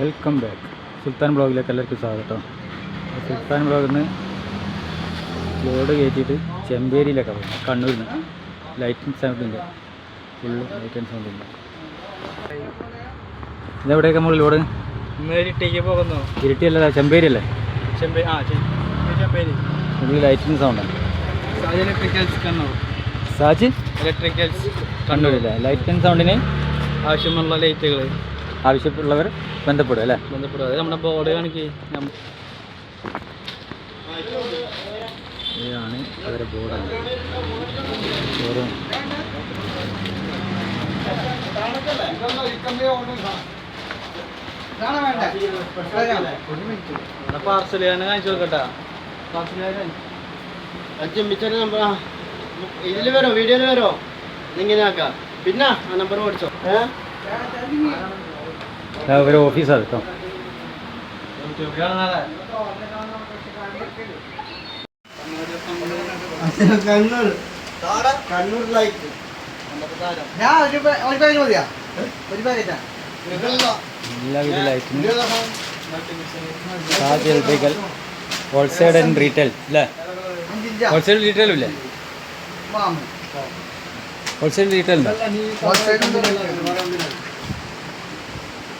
Welcome back സുൽത്താൻ ബ്ലോഗിലേക്ക് എല്ലാവർക്കും സ്വാഗതം. സുൽത്താൻ ബ്ലോഗിൽ നിന്ന് ലോഡ് കയറ്റിയിട്ട് ചെമ്പേരിയിലൊക്കെ പോകും കണ്ണൂരിൽ നിന്ന് ലൈറ്റിംഗ് സൗണ്ടിന്റെ ഫുൾ ലൈറ്റിംഗ് സൗണ്ടിന്റെ ഇതെവിടെയൊക്കെ നമ്മൾ ലോഡ്? പോകുന്നു. ഇരിട്ടിയല്ല ചെമ്പേരി അല്ലേ ചെമ്പേരി. ആ ചെമ്പേരി ഫുള്ള് ലൈറ്റിംഗ് സൗണ്ടാണ് ഇലക്ട്രിക്കൽസ് കണ്ണൂർ. സാജ് ഇലക്ട്രിക്കൽസ് കണ്ണൂരില്ല ലൈറ്റിംഗ് സൗണ്ടിന് ആവശ്യമുള്ള ലൈറ്റുകൾ ആവശ്യമുള്ളവർ ബന്ധപ്പെടും അല്ലേ? ബന്ധപ്പെടുക അത് നമ്മുടെ ബോർഡ് കാണിക്ക്. ഇതാണ് ബോർഡാണ് കാണിച്ചു ഇതിൽ വരോ വീഡിയോയിൽ വരോ? ഇങ്ങനെ ആക്കാം പിന്നെ ആ നമ്പർ മേടിച്ചോ ഏഹ് അവരെ ഓഫീസാണ് കേട്ടോ കണ്ണൂർ കണ്ണൂർ ലൈറ്റ് എല്ലാവിധ ലൈറ്റിനും. Saj electrical wholesale and retail അല്ലേ ഹോൾസെയിൽ റീറ്റെയിലും ഇല്ലേ? ഹോൾസെയിൽ റീറ്റെയിൽ ഉണ്ടോ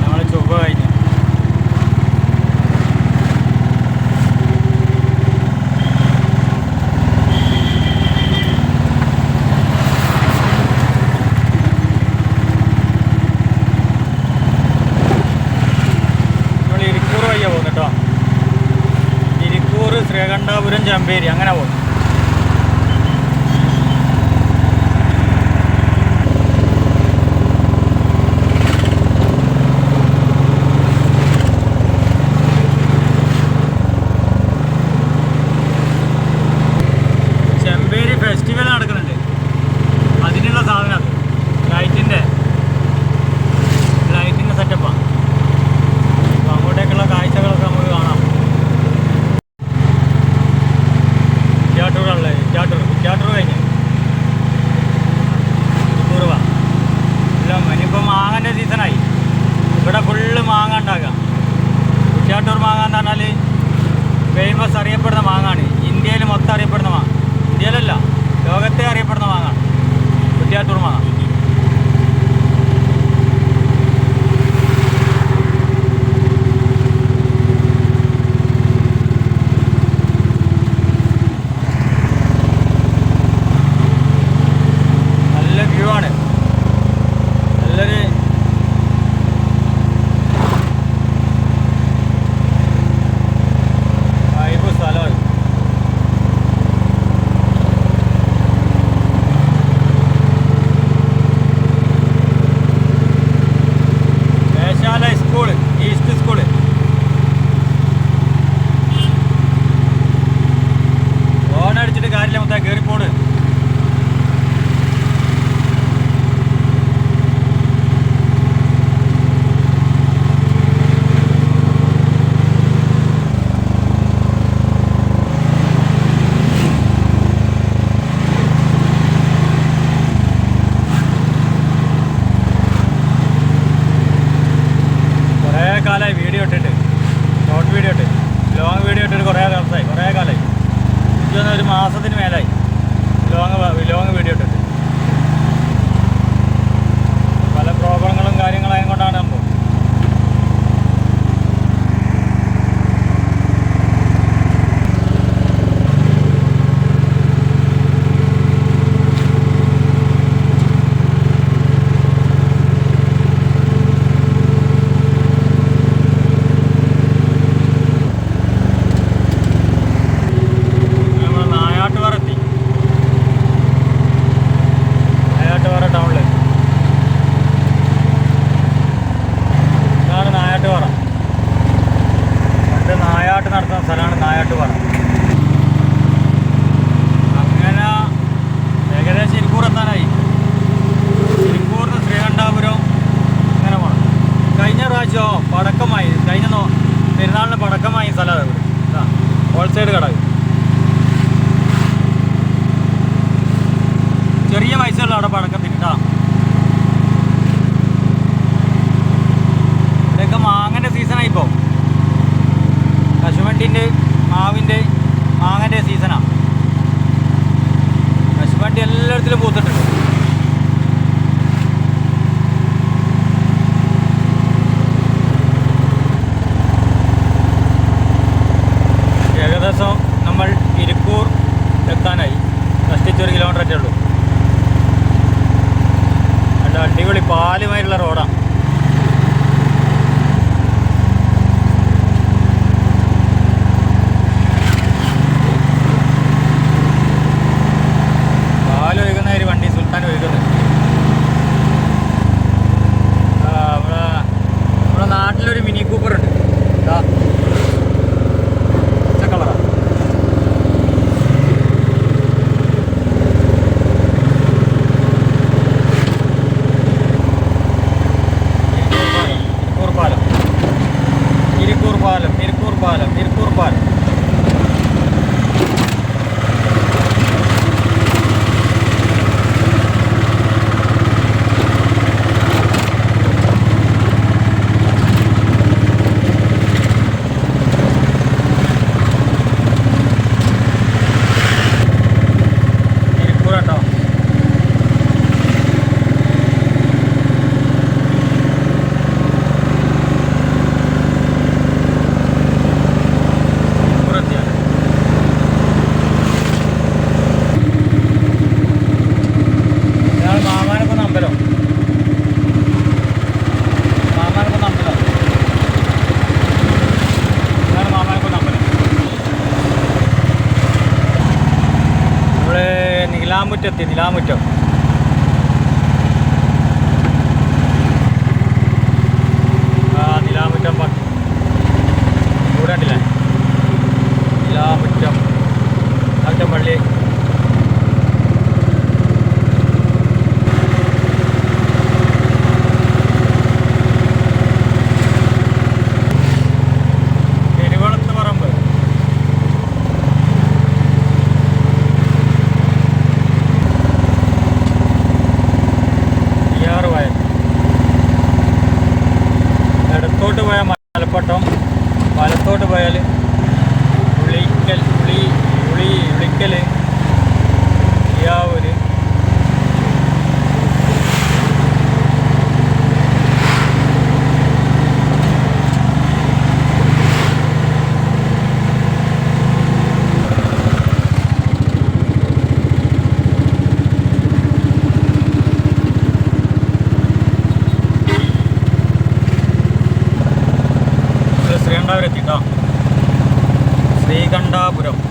നമ്മൾ ചൊവ്വ കഴിഞ്ഞു നമ്മൾ ഇരിക്കൂർ വയ്യ പോകും കേട്ടോ ഇരിക്കൂർ ശ്രീകണ്ഠാപുരം ചമ്പേരി അങ്ങനെ പോകും പാലം തിരുക്കൂർ പാലം തിരുക്കൂർ പാലം. നിലാമുറ്റത്തി നിലാമുറ്റം. ആ നിലാമുറ്റം ഇവിടെ ഉണ്ടല്ലേ നിലാമുറ്റം. ആറ്റം പള്ളി. 가보렴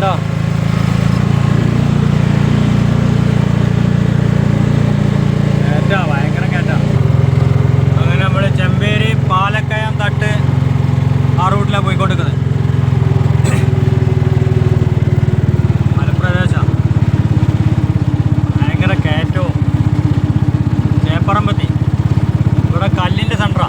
കേട്ടോ കേട്ടോ ഭയങ്കര കേട്ടോ. അങ്ങനെ നമ്മൾ പാലക്കയം തട്ട് ആ കയറ്റവും. ചേപ്പറമ്പത്തി. ഇവിടെ കല്ലിന്റെ സെന്ററാണ്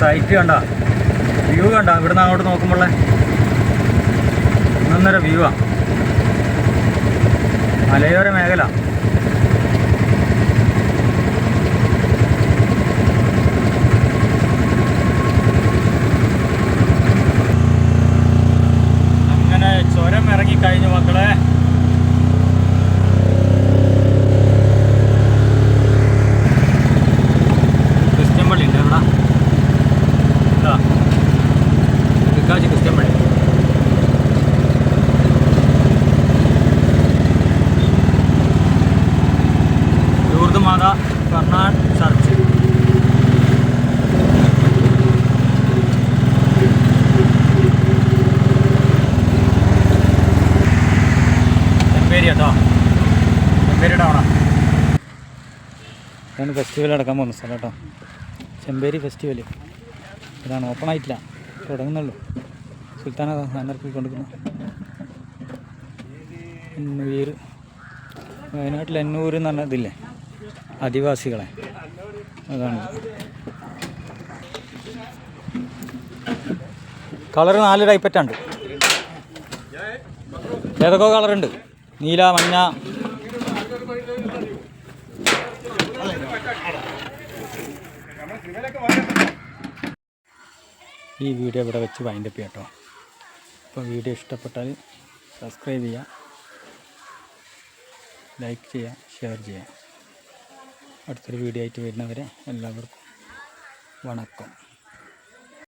സൈറ്റ് കണ്ട. വ്യൂ കണ്ട. ഇവിടുന്ന് അങ്ങോട്ട് നോക്കുമ്പോളേ ഒന്നൊന്നര വ്യൂ ആ. മലയോര മേഖല അങ്ങനെ ചുരം ഇറങ്ങി കഴിഞ്ഞു മക്കളെ ക്രിസ്ത്യൻ പള്ളി ഉണ്ട് എവിടെ ഇതാ കിക്കാച്ചി ക്രിസ്ത്യൻ പള്ളി ലൂർദ് മാതാ കർണാട് ചർച്ച് ഫെസ്റ്റിവൽ നടക്കാൻ പോകുന്ന സ്ഥലം കേട്ടോ. ചെമ്പേരി ഫെസ്റ്റിവൽ ഇതാണ് ഓപ്പൺ ആയിട്ടില്ല. തുടങ്ങുന്നുള്ളൂ. സുൽത്താന അന്നേരത്തിൽ കൊണ്ടുവന്നു എന്നൂര് വയനാട്ടിൽ എന്നൂർ എന്ന് പറഞ്ഞ ഇതില്ലേ? ആദിവാസികളെ. അതാണ്. കളർ നാല് ടൈപ്പറ്റുണ്ട് ഏതൊക്കെ കളറുണ്ട്? നീല മഞ്ഞ. ഈ വീഡിയോ ഇവിടെ വെച്ച് വൈൻഡപ്പ് ചെയ്യാം കേട്ടോ അപ്പോൾ വീഡിയോ ഇഷ്ടപ്പെട്ടാൽ സബ്സ്ക്രൈബ് ചെയ്യുക. ലൈക്ക് ചെയ്യുക ഷെയർ ചെയ്യുക. അടുത്തൊരു വീഡിയോ ആയിട്ട് വരുന്നവരെ എല്ലാവർക്കും വണക്കം.